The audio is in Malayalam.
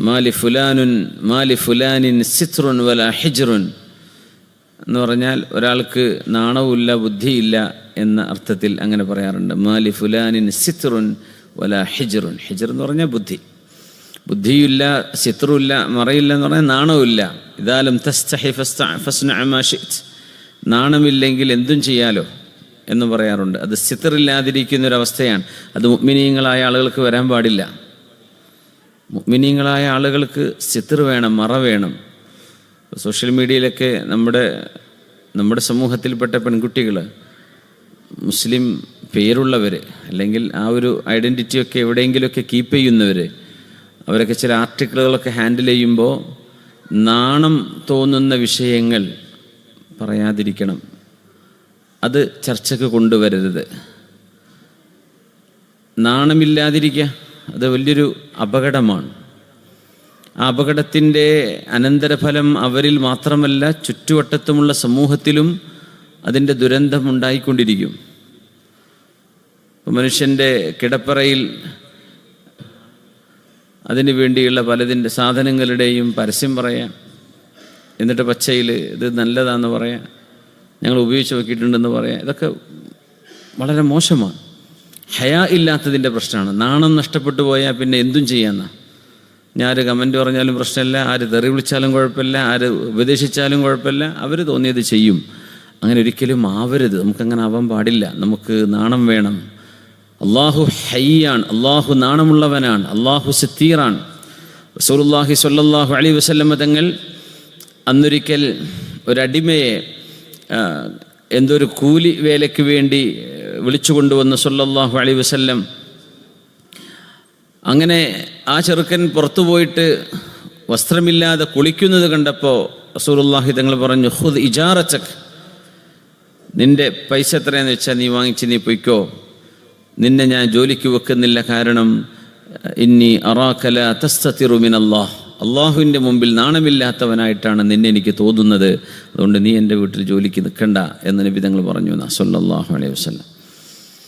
മാലി ഫുലാനുൻ മാലി ഫുലാനിൻ സിത്രുൻ വല ഹിജ്റുൻ. എന്ന് പറഞ്ഞാൽ ഒരാൾക്ക് നാണവുമില്ല ബുദ്ധിയില്ല എന്ന അർത്ഥത്തിൽ അങ്ങനെ പറയാറുണ്ട്. മാലി ഫുലാനിൻ സിത്രുൻ വല ഹിജ്റുൻ. ഹിജ്ർ എന്ന് പറഞ്ഞാൽ ബുദ്ധി. ബുദ്ധിയില്ല സിത്രുമില്ല മറയില്ല എന്ന് പറഞ്ഞാൽ നാണവുമില്ല. ഇതാലും തസ്തഹി ഫസ്ന നാണമില്ലെങ്കിൽ എന്തും ചെയ്യാലോ എന്ന് പറയാറുണ്ട്. അത് സിത്രില്ലാതിരിക്കുന്ന ഒരു അവസ്ഥയാണ്. അത് മുഗ്മിനീയങ്ങളായ ആളുകൾക്ക് വരാൻ പാടില്ല. മുഗ്മിനീയങ്ങളായ ആളുകൾക്ക് ചിത്ര വേണം മറ വേണം. സോഷ്യൽ മീഡിയയിലൊക്കെ നമ്മുടെ നമ്മുടെ സമൂഹത്തിൽപ്പെട്ട പെൺകുട്ടികൾ മുസ്ലിം പേരുള്ളവർ അല്ലെങ്കിൽ ആ ഒരു ഐഡന്റിറ്റിയൊക്കെ എവിടെയെങ്കിലുമൊക്കെ കീപ്പ് ചെയ്യുന്നവർ അവരൊക്കെ ചില ആർട്ടിക്കിളുകളൊക്കെ ഹാൻഡിൽ ചെയ്യുമ്പോൾ നാണം തോന്നുന്ന വിഷയങ്ങൾ പറയാതിരിക്കണം. അത് ചർച്ചക്ക് കൊണ്ടുവരരുത്. നാണമില്ലാതിരിക്കുക അത് വലിയൊരു അപകടമാണ്. ആ അപകടത്തിന്റെ അനന്തരഫലം അവരിൽ മാത്രമല്ല ചുറ്റുവട്ടത്തുമുള്ള സമൂഹത്തിലും അതിന്റെ ദുരന്തം ഉണ്ടായിക്കൊണ്ടിരിക്കും. മനുഷ്യന്റെ കിടപ്പറയിൽ അതിനു വേണ്ടിയുള്ള പലതിന്റെ സാധനങ്ങളുടെയും പരസ്യം പറയാം. എന്നിട്ട് പച്ചയിൽ ഇത് നല്ലതാണെന്ന് പറയാം. ഞങ്ങൾ ഉപയോഗിച്ച് നോക്കിയിട്ടുണ്ടെന്ന് പറയാം. ഇതൊക്കെ വളരെ മോശമാണ്. ഹയാ ഇല്ലാത്തതിന്റെ പ്രശ്നമാണ്. നാണം നഷ്ടപ്പെട്ടു പോയാൽ പിന്നെ എന്തും ചെയ്യാമെന്നാ ഞാൻ ആര് കമന്റ് പറഞ്ഞാലും പ്രശ്നമില്ല ആര് തെറി വിളിച്ചാലും കുഴപ്പമില്ല ആര് ഉപദേശിച്ചാലും കുഴപ്പമില്ല അവർ തോന്നിയത് ചെയ്യും. അങ്ങനെ ഒരിക്കലും ആവരുത്. നമുക്കങ്ങനെ ആവാൻ പാടില്ല. നമുക്ക് നാണം വേണം. അള്ളാഹു ഹയ്യാണ്. അള്ളാഹു നാണമുള്ളവനാണ്. അള്ളാഹു സിത്തീറാണ്. റസൂലുള്ളാഹി സ്വല്ലല്ലാഹു അലി വസല്ലമ്മ തങ്ങൾ അന്നൊരിക്കൽ ഒരടിമയെ എന്തോ ഒരു കൂലി വേലയ്ക്ക് വേണ്ടി വിളിച്ചു കൊണ്ടുവന്ന് സല്ലല്ലാഹു അലൈഹി വസല്ലം. അങ്ങനെ ആ ചെറുക്കൻ പുറത്തു പോയിട്ട് വസ്ത്രമില്ലാതെ കുളിക്കുന്നത് കണ്ടപ്പോൾ റസൂലുള്ളാഹി തങ്ങൾ പറഞ്ഞു ഹുദ് ഇജാറച്ചക് നിന്റെ പൈസ എത്രയെന്ന് വെച്ചാൽ നീ വാങ്ങിച്ച് നീ പൊയ്ക്കോ. നിന്നെ ഞാൻ ജോലിക്ക് വെക്കുന്നില്ല കാരണം ഇന്നി അറാക്കല തസ്തത്തിറുമിൻ അള്ളാഹ് അള്ളാഹുവിന്റെ മുമ്പിൽ നാണമില്ലാത്തവനായിട്ടാണ് നിന്നെ എനിക്ക് തോന്നുന്നത്. അതുകൊണ്ട് നീ എന്റെ വീട്ടിൽ ജോലിക്ക് നിൽക്കണ്ട എന്ന് നബി തങ്ങൾ പറഞ്ഞു സല്ലല്ലാഹു അലൈഹി വസല്ലം.